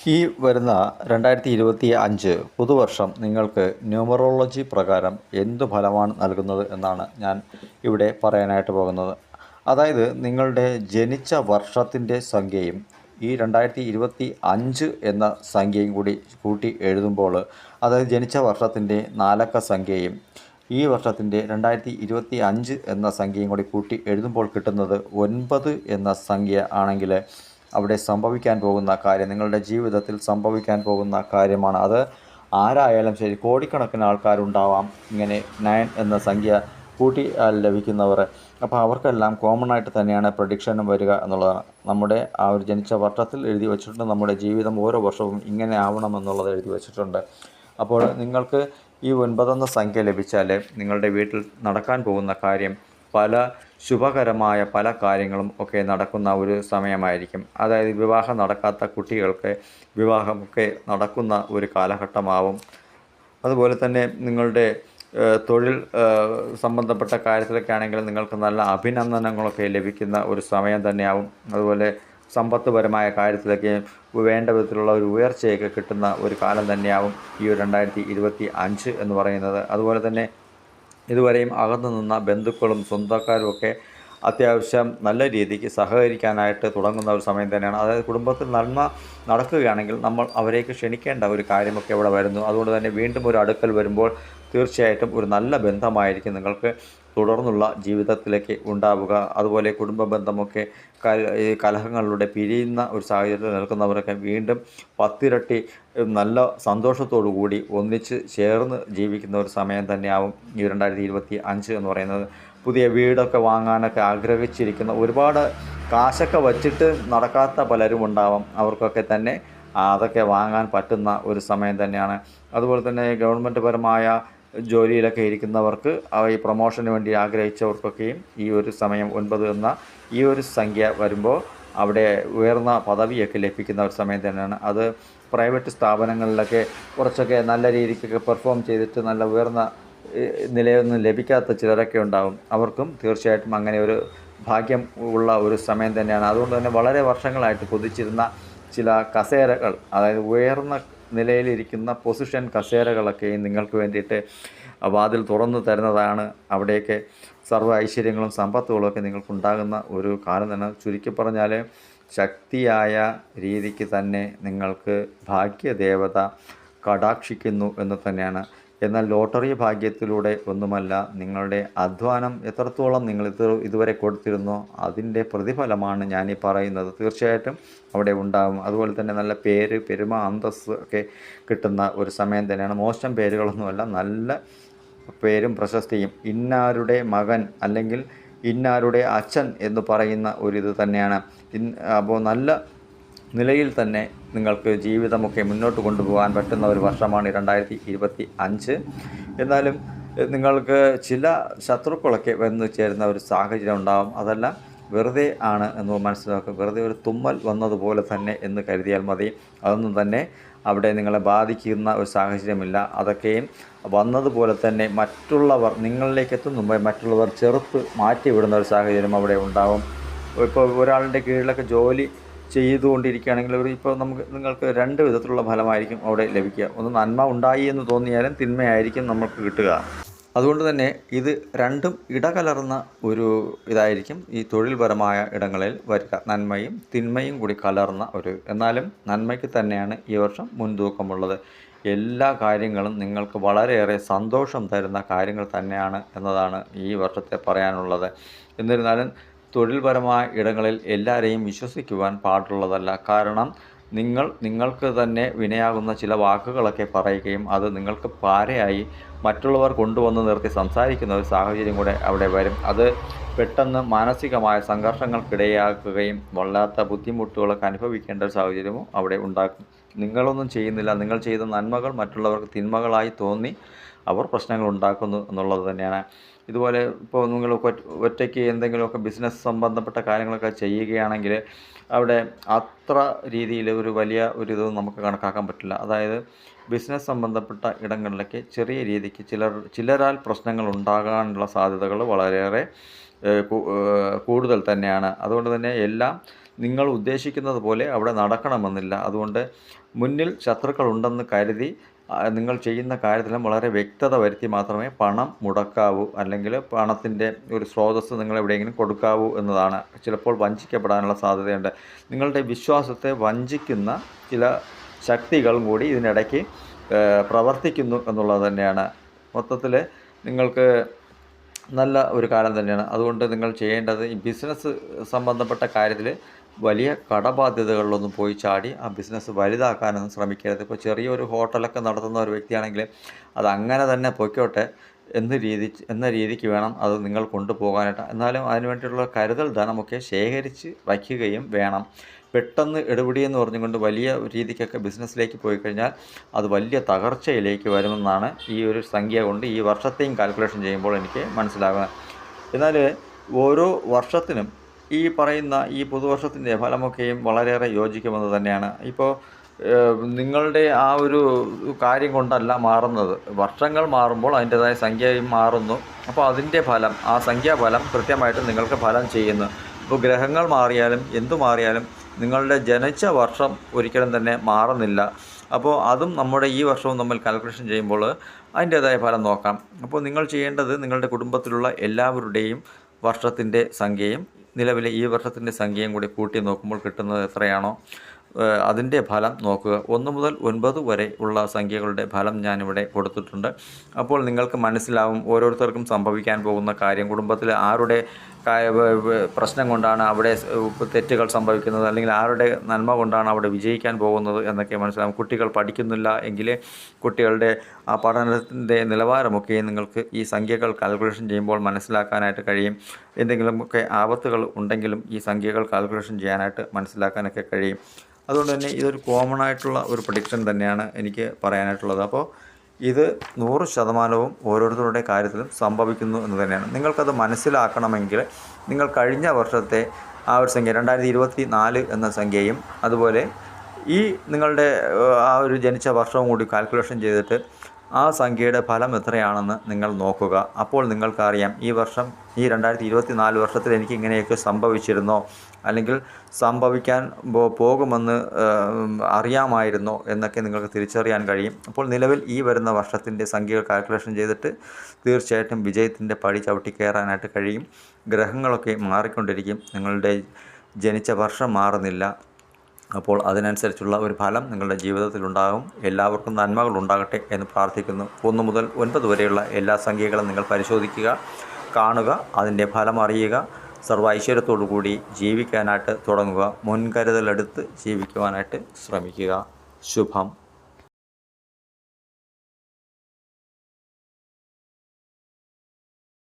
ഈ വരുന്ന രണ്ടായിരത്തി ഇരുപത്തി അഞ്ച് പുതുവർഷം നിങ്ങൾക്ക് ന്യൂമറോളജി പ്രകാരം എന്തു ഫലമാണ് നൽകുന്നത് എന്നാണ് ഞാൻ ഇവിടെ പറയാനായിട്ട് പോകുന്നത്. അതായത് നിങ്ങളുടെ ജനിച്ച വർഷത്തിന്റെ സംഖ്യയും ഈ രണ്ടായിരത്തി ഇരുപത്തി അഞ്ച് എന്ന സംഖ്യയും കൂടി കൂട്ടി എഴുതുമ്പോൾ അതായത് ജനിച്ച വർഷത്തിന്റെ നാലക്ക സംഖ്യയും ഈ വർഷത്തിന്റെ രണ്ടായിരത്തി ഇരുപത്തി അഞ്ച് എന്ന സംഖ്യയും കൂടി കൂട്ടി എഴുതുമ്പോൾ കിട്ടുന്നത് ഒൻപത് എന്ന സംഖ്യ ആണെങ്കിൽ അവിടെ സംഭവിക്കാൻ പോകുന്ന കാര്യം നിങ്ങളുടെ ജീവിതത്തിൽ സംഭവിക്കാൻ പോകുന്ന കാര്യമാണ്. അത് ആരായാലും ശരി കോടിക്കണക്കിന് ആൾക്കാരുണ്ടാവാം. ഇങ്ങനെ നയൻ എന്ന സംഖ്യ കൂട്ടി ലഭിക്കുന്നവർ. അപ്പോൾ അവർക്കെല്ലാം കോമൺ ആയിട്ട് തന്നെയാണ് പ്രഡിക്ഷനും വരിക എന്നുള്ളതാണ്. നമ്മുടെ ആ ഒരു ജനിച്ച വർഷത്തിൽ എഴുതി വെച്ചിട്ടുണ്ട്. നമ്മുടെ ജീവിതം ഓരോ വർഷവും ഇങ്ങനെ ആവണം എന്നുള്ളത് എഴുതി വെച്ചിട്ടുണ്ട്. അപ്പോൾ നിങ്ങൾക്ക് ഈ ഒൻപതെന്ന സംഖ്യ ലഭിച്ചാൽ നിങ്ങളുടെ വീട്ടിൽ നടക്കാൻ പോകുന്ന കാര്യം പല ശുഭകരമായ പല കാര്യങ്ങളും ഒക്കെ നടക്കുന്ന ഒരു സമയമായിരിക്കും. അതായത് വിവാഹം നടക്കാത്ത കുട്ടികൾക്ക് വിവാഹമൊക്കെ നടക്കുന്ന ഒരു കാലഘട്ടമാവും. അതുപോലെ തന്നെ നിങ്ങളുടെ തൊഴിൽ സംബന്ധപ്പെട്ട കാര്യത്തിലൊക്കെ ആണെങ്കിൽ നിങ്ങൾക്ക് നല്ല അഭിനന്ദനങ്ങളൊക്കെ ലഭിക്കുന്ന ഒരു സമയം തന്നെയാവും. അതുപോലെ സമ്പത്തുപരമായ കാര്യത്തിലൊക്കെ വേണ്ട വിധത്തിലുള്ള ഒരു ഉയർച്ചയൊക്കെ കിട്ടുന്ന ഒരു കാലം തന്നെയാവും ഈ രണ്ടായിരത്തി ഇരുപത്തി അഞ്ച് എന്ന് പറയുന്നത്. അതുപോലെ തന്നെ ഇതുവരെയും അകന്നു നിന്ന ബന്ധുക്കളും സ്വന്തക്കാരും ഒക്കെ അത്യാവശ്യം നല്ല രീതിക്ക് സഹകരിക്കാനായിട്ട് തുടങ്ങുന്ന ഒരു സമയം തന്നെയാണ്. അതായത് കുടുംബത്തിൽ നന്മ നടക്കുകയാണെങ്കിൽ നമ്മൾ അവരേക്ക് ക്ഷണിക്കേണ്ട ഒരു കാര്യമൊക്കെ ഇവിടെ വരുന്നു. അതുകൊണ്ട് തന്നെ വീണ്ടും ഒരു അടുക്കൽ വരുമ്പോൾ തീർച്ചയായിട്ടും ഒരു നല്ല ബന്ധമായിരിക്കും നിങ്ങൾക്ക് തുടർന്നുള്ള ജീവിതത്തിലേക്ക് ഉണ്ടാവുക. അതുപോലെ കുടുംബ ബന്ധമൊക്കെ കലഹങ്ങളിലൂടെ പിരിയുന്ന ഒരു സാഹചര്യത്തിൽ നിൽക്കുന്നവരൊക്കെ വീണ്ടും പത്തിരട്ടി നല്ല സന്തോഷത്തോടു കൂടി ഒന്നിച്ച് ചേർന്ന് ജീവിക്കുന്ന ഒരു സമയം തന്നെയാവും ഈ രണ്ടായിരത്തി ഇരുപത്തി അഞ്ച് എന്ന് പറയുന്നത്. പുതിയ വീടൊക്കെ വാങ്ങാനൊക്കെ ആഗ്രഹിച്ചിരിക്കുന്ന ഒരുപാട് കാശൊക്കെ വച്ചിട്ട് നടക്കാത്ത പലരും ഉണ്ടാവാം. അവർക്കൊക്കെ തന്നെ അതൊക്കെ വാങ്ങാൻ പറ്റുന്ന ഒരു സമയം തന്നെയാണ്. അതുപോലെ തന്നെ ഗവൺമെന്റ് പരമായ ജോലിയിലൊക്കെ ഇരിക്കുന്നവർക്ക് ആ ഈ പ്രൊമോഷന് വേണ്ടി ആഗ്രഹിച്ചവർക്കൊക്കെയും ഈ ഒരു സമയം ഒൻപത് എന്ന ഈ ഒരു സംഖ്യ വരുമ്പോൾ അവിടെ ഉയർന്ന പദവിയൊക്കെ ലഭിക്കുന്ന ഒരു സമയം തന്നെയാണ്. അത് പ്രൈവറ്റ് സ്ഥാപനങ്ങളിലൊക്കെ കുറച്ചൊക്കെ നല്ല രീതിക്കൊക്കെ പെർഫോം ചെയ്തിട്ട് നല്ല ഉയർന്ന നിലയൊന്നും ലഭിക്കാത്ത ചിലരൊക്കെ ഉണ്ടാകും അവർക്കും തീർച്ചയായിട്ടും അങ്ങനെ ഒരു ഭാഗ്യം ഉള്ള ഒരു സമയം തന്നെയാണ്. അതുകൊണ്ട് തന്നെ വളരെ വർഷങ്ങളായിട്ട് കൊതിച്ചിരുന്ന ചില കസേരകൾ അതായത് ഉയർന്ന നിലയിലിരിക്കുന്ന പൊസിഷൻ കസേരകളൊക്കെയും നിങ്ങൾക്ക് വേണ്ടിയിട്ട് വാതിൽ തുറന്നു തരുന്നതാണ് അവിടെയൊക്കെ സർവ ഐശ്വര്യങ്ങളും സമ്പത്തുകളും ഒക്കെ നിങ്ങൾക്കുണ്ടാകുന്ന ഒരു കാലം തന്നെ. ചുരുക്കി പറഞ്ഞാൽ ശക്തിയായ രീതിക്ക് തന്നെ നിങ്ങൾക്ക് ഭാഗ്യദേവത കടാക്ഷിക്കുന്നു എന്ന് തന്നെയാണ് എന്നാൽ ലോട്ടറി ഭാഗ്യത്തിലൂടെ ഒന്നുമല്ല നിങ്ങളുടെ അധ്വാനം എത്രത്തോളം നിങ്ങൾ ഇത് ഇതുവരെ കൊടുത്തിരുന്നോ അതിന്റെ പ്രതിഫലമാണ് ഞാനീ പറയുന്നത്. തീർച്ചയായിട്ടും അവിടെ ഉണ്ടാകും അതുപോലെ തന്നെ നല്ല പേര് പെരുമ അന്തസ് ഒക്കെ കിട്ടുന്ന ഒരു സമയം തന്നെയാണ്. മോശം പേരുകളൊന്നുമല്ല നല്ല പേരും പ്രശസ്തിയും. ഇന്നാരുടെ മകൻ അല്ലെങ്കിൽ ഇന്നാരുടെ അച്ഛൻ എന്ന് പറയുന്ന ഒരിത് തന്നെയാണ്. അപ്പോൾ നല്ല നിലയിൽ തന്നെ നിങ്ങൾക്ക് ജീവിതമൊക്കെ മുന്നോട്ട് കൊണ്ടുപോകാൻ പറ്റുന്ന ഒരു വർഷമാണ് രണ്ടായിരത്തി ഇരുപത്തി അഞ്ച് എന്നാലും നിങ്ങൾക്ക് ചില ശത്രുക്കളൊക്കെ വന്നു ചേരുന്ന ഒരു സാഹചര്യം ഉണ്ടാകും അതെല്ലാം വെറുതെ ആണ് എന്ന് മനസ്സിലാക്കുക. വെറുതെ ഒരു തുമ്മൽ വന്നതുപോലെ തന്നെ എന്ന് കരുതിയാൽ മതി. അതൊന്നും തന്നെ അവിടെ നിങ്ങളെ ബാധിക്കുന്ന ഒരു സാഹചര്യമില്ല. അതൊക്കെയും വന്നതുപോലെ തന്നെ മറ്റുള്ളവർ നിങ്ങളിലേക്ക് എത്തും മുമ്പേ മറ്റുള്ളവർ ചെറുത്ത് മാറ്റിവിടുന്ന ഒരു സാഹചര്യം അവിടെ ഉണ്ടാകും ഇപ്പോൾ ഒരാളുടെ കീഴിലൊക്കെ ജോലി ചെയ്തുകൊണ്ടിരിക്കുകയാണെങ്കിൽ ഒരു ഇപ്പോൾ നമുക്ക് നിങ്ങൾക്ക് രണ്ട് വിധത്തിലുള്ള ഫലമായിരിക്കും അവിടെ ലഭിക്കുക. ഒന്ന് നന്മ ഉണ്ടായി എന്ന് തോന്നിയാലും തിന്മയായിരിക്കും നമുക്ക് കിട്ടുക. അതുകൊണ്ട് തന്നെ ഇത് രണ്ടും ഇടകലർന്ന ഒരു ഇതായിരിക്കും ഈ തൊഴിൽപരമായ ഇടങ്ങളിൽ വരിക. നന്മയും തിന്മയും കൂടി കലർന്ന ഒരു എന്നാലും നന്മയ്ക്ക് തന്നെയാണ് ഈ വർഷം മുൻതൂക്കമുള്ളത്. എല്ലാ കാര്യങ്ങളും നിങ്ങൾക്ക് വളരെയേറെ സന്തോഷം തരുന്ന കാര്യങ്ങൾ തന്നെയാണ് എന്നതാണ് ഈ വർഷത്തെ പറയാനുള്ളത്. എന്നിരുന്നാലും തൊഴിൽപരമായ ഇടങ്ങളിൽ എല്ലാവരെയും വിശ്വസിക്കുവാൻ പാടുള്ളതല്ല. കാരണം നിങ്ങൾ നിങ്ങൾക്ക് തന്നെ വിനയാകുന്ന ചില വാക്കുകളൊക്കെ പറയുകയും അത് നിങ്ങൾക്ക് പാരയായി മറ്റുള്ളവർ കൊണ്ടുവന്ന് നിർത്തി സംസാരിക്കുന്ന ഒരു സാഹചര്യം കൂടെ അവിടെ വരും. അത് പെട്ടെന്ന് മാനസികമായ സംഘർഷങ്ങൾക്കിടയാക്കുകയും വല്ലാത്ത ബുദ്ധിമുട്ടുകളൊക്കെ അനുഭവിക്കേണ്ട ഒരു സാഹചര്യവും അവിടെ ഉണ്ടാക്കും. നിങ്ങളൊന്നും ചെയ്യുന്നില്ല. നിങ്ങൾ ചെയ്ത നന്മകൾ മറ്റുള്ളവർക്ക് തിന്മകളായി തോന്നി അവർ പ്രശ്നങ്ങൾ ഉണ്ടാക്കുന്നു എന്നുള്ളത് തന്നെയാണ്. ഇതുപോലെ ഇപ്പോൾ നിങ്ങൾ ഒറ്റ- ഒറ്റയ്ക്ക് എന്തെങ്കിലുമൊക്കെ ബിസിനസ് സംബന്ധപ്പെട്ട കാര്യങ്ങളൊക്കെ ചെയ്യുകയാണെങ്കിൽ അവിടെ അത്ര രീതിയിൽ ഒരു വലിയ ഒരു ഇത് നമുക്ക് കണക്കാക്കാൻ പറ്റില്ല. അതായത് ബിസിനസ് സംബന്ധപ്പെട്ട ഇടങ്ങളിലേക്ക് ചെറിയ രീതിക്ക് ചിലർ ചിലരാൽ പ്രശ്നങ്ങൾ ഉണ്ടാകാനുള്ള സാധ്യതകൾ വളരെയേറെ കൂടുതൽ തന്നെയാണ്. അതുകൊണ്ട് തന്നെ എല്ലാം നിങ്ങൾ ഉദ്ദേശിക്കുന്നത് പോലെ അവിടെ നടക്കണമെന്നില്ല. അതുകൊണ്ട് മുന്നിൽ ശത്രുക്കളുണ്ടെന്ന് കരുതി നിങ്ങൾ ചെയ്യുന്ന കാര്യത്തിലും വളരെ വ്യക്തത വരുത്തി മാത്രമേ പണം മുടക്കാവൂ അല്ലെങ്കിൽ പണത്തിന്റെ ഒരു സ്രോതസ്സ് നിങ്ങൾ എവിടെയെങ്കിലും കൊടുക്കാവൂ എന്നതാണ്. ചിലപ്പോൾ വഞ്ചിക്കപ്പെടാനുള്ള സാധ്യതയുണ്ട്. നിങ്ങളുടെ വിശ്വാസത്തെ വഞ്ചിക്കുന്ന ചില ശക്തികളും കൂടി ഇതിനിടയ്ക്ക് പ്രവർത്തിക്കുന്നു എന്നുള്ളത് തന്നെയാണ്. മൊത്തത്തിൽ നിങ്ങൾക്ക് നല്ല ഒരു കാലം തന്നെയാണ്. അതുകൊണ്ട് നിങ്ങൾ ചെയ്യേണ്ടത് ഈ ബിസിനസ് സംബന്ധപ്പെട്ട കാര്യത്തിൽ വലിയ കടബാധ്യതകളിലൊന്നും പോയി ചാടി ആ ബിസിനസ് വലുതാക്കാനൊന്നും ശ്രമിക്കരുത്. ഇപ്പോൾ ചെറിയൊരു ഹോട്ടലൊക്കെ നടത്തുന്ന ഒരു വ്യക്തിയാണെങ്കിൽ അത് അങ്ങനെ തന്നെ പൊയ്ക്കോട്ടെ എന്ന രീതി എന്ന രീതിക്ക് വേണം അത് നിങ്ങൾ കൊണ്ടുപോകാനായിട്ട്. എന്നാലും അതിന് വേണ്ടിയിട്ടുള്ള കരുതൽ ധനമൊക്കെ ശേഖരിച്ച് വയ്ക്കുകയും വേണം. പെട്ടെന്ന് എടുപിടി എന്ന് പറഞ്ഞുകൊണ്ട് വലിയ രീതിക്കൊക്കെ ബിസിനസ്സിലേക്ക് പോയി കഴിഞ്ഞാൽ അത് വലിയ തകർച്ചയിലേക്ക് വരുമെന്നാണ് ഈ ഒരു സംഖ്യ കൊണ്ട് ഈ വർഷത്തെയും കാൽക്കുലേഷൻ ചെയ്യുമ്പോൾ എനിക്ക് മനസ്സിലാകുന്നത്. എന്നാൽ ഓരോ വർഷത്തിനും ഈ പറയുന്ന ഈ പുതുവർഷത്തിന്റെ ഫലമൊക്കെയും വളരെയേറെ യോജിക്കുമെന്ന് തന്നെയാണ്. ഇപ്പോൾ നിങ്ങളുടെ ആ ഒരു കാര്യം കൊണ്ടല്ല മാറുന്നത്. വർഷങ്ങൾ മാറുമ്പോൾ അതിന്റെതായ സംഖ്യയും മാറുന്നു. അപ്പോൾ അതിന്റെ ഫലം ആ സംഖ്യാഫലം കൃത്യമായിട്ട് നിങ്ങൾക്ക് ഫലം ചെയ്യുന്നു. ഇപ്പോൾ ഗ്രഹങ്ങൾ മാറിയാലും എന്തു മാറിയാലും നിങ്ങളുടെ ജനിച്ച വർഷം ഒരിക്കലും തന്നെ മാറുന്നില്ല. അപ്പോൾ അതും നമ്മുടെ ഈ വർഷവും നമ്മൾ കാൽക്കുലേഷൻ ചെയ്യുമ്പോൾ അതിന്റേതായ ഫലം നോക്കാം. അപ്പോൾ നിങ്ങൾ ചെയ്യേണ്ടത് നിങ്ങളുടെ കുടുംബത്തിലുള്ള എല്ലാവരുടെയും വർഷത്തിന്റെ സംഖ്യയും നിലവിലെ ഈ വർഷത്തിന്റെ സംഖ്യയും കൂടി കൂട്ടി നോക്കുമ്പോൾ കിട്ടുന്നത് എത്രയാണോ? അതിന്റെ ഫലം നോക്കുക. ഒന്ന് മുതൽ ഒൻപത് വരെ ഉള്ള സംഖ്യകളുടെ ഫലം ഞാനിവിടെ കൊടുത്തിട്ടുണ്ട്. അപ്പോൾ നിങ്ങൾക്ക് മനസ്സിലാവും ഓരോരുത്തർക്കും സംഭവിക്കാൻ പോകുന്ന കാര്യം. കുടുംബത്തിൽ ആരുടെ പ്രശ്നം കൊണ്ടാണ് അവിടെ തെറ്റുകൾ സംഭവിക്കുന്നത്? അല്ലെങ്കിൽ ആരുടെ നന്മ കൊണ്ടാണ് അവിടെ വിജയിക്കാൻ പോകുന്നത് എന്നൊക്കെ മനസ്സിലാവും. കുട്ടികൾ പഠിക്കുന്നില്ല എങ്കിൽ കുട്ടികളുടെ ആ പഠനത്തിന്റെ നിലവാരമൊക്കെ നിങ്ങൾക്ക് ഈ സംഖ്യകൾ കാൽക്കുലേഷൻ ചെയ്യുമ്പോൾ മനസ്സിലാക്കാനായിട്ട് കഴിയും. എന്തെങ്കിലുമൊക്കെ ആപത്തുകൾ ഉണ്ടെങ്കിലും ഈ സംഖ്യകൾ കാൽക്കുലേഷൻ ചെയ്യാനായിട്ട് മനസ്സിലാക്കാനൊക്കെ കഴിയും. അതുകൊണ്ട് തന്നെ ഇതൊരു കോമൺ ആയിട്ടുള്ള ഒരു പ്രഡിക്ഷൻ തന്നെയാണ് എനിക്ക് പറയാനായിട്ടുള്ളത്. അപ്പോൾ ഇത് നൂറ് ശതമാനവും ഓരോരുത്തരുടെ കാര്യത്തിലും സംഭവിക്കുന്നു എന്ന് തന്നെയാണ്. നിങ്ങൾക്കത് മനസ്സിലാക്കണമെങ്കിൽ നിങ്ങൾ കഴിഞ്ഞ വർഷത്തെ ആ ഒരു സംഖ്യ രണ്ടായിരത്തി ഇരുപത്തി നാല് എന്ന സംഖ്യയും അതുപോലെ ഈ നിങ്ങളുടെ ആ ഒരു ജനിച്ച വർഷവും കൂടി കാൽക്കുലേഷൻ ചെയ്തിട്ട് ആ സംഖ്യയുടെ ഫലം എത്രയാണെന്ന് നിങ്ങൾ നോക്കുക. അപ്പോൾ നിങ്ങൾക്കറിയാം ഈ വർഷം ഈ രണ്ടായിരത്തി ഇരുപത്തി നാല് വർഷത്തിൽ എനിക്ക് ഇങ്ങനെയൊക്കെ സംഭവിച്ചിരുന്നോ? അല്ലെങ്കിൽ സംഭവിക്കാൻ പോകുമെന്ന് അറിയാമായിരുന്നോ? എന്നൊക്കെ നിങ്ങൾക്ക് തിരിച്ചറിയാൻ കഴിയും. അപ്പോൾ നിലവിൽ ഈ വരുന്ന വർഷത്തിന്റെ സംഖ്യകൾ കാൽക്കുലേഷൻ ചെയ്തിട്ട് തീർച്ചയായിട്ടും വിജയത്തിന്റെ പടി ചവിട്ടി കയറാനായിട്ട് കഴിയും. ഗ്രഹങ്ങളൊക്കെ മാറിക്കൊണ്ടിരിക്കും. നിങ്ങളുടെ ജനിച്ച വർഷം മാറുന്നില്ല. അപ്പോൾ അതിനനുസരിച്ചുള്ള ഒരു ഫലം നിങ്ങളുടെ ജീവിതത്തിലുണ്ടാകും. എല്ലാവർക്കും നന്മകൾ ഉണ്ടാകട്ടെ എന്ന് പ്രാർത്ഥിക്കുന്നു. ഒന്ന് മുതൽ ഒൻപത് വരെയുള്ള എല്ലാ സംഖ്യകളും നിങ്ങൾ പരിശോധിക്കുക കാണുക അതിന്റെ ഫലം അറിയുക സർവ ഐശ്വര്യത്തോടു കൂടി ജീവിക്കാനായിട്ട് തുടങ്ങുക മുൻകരുതലെടുത്ത് ജീവിക്കുവാനായിട്ട് ശ്രമിക്കുക. ശുഭം.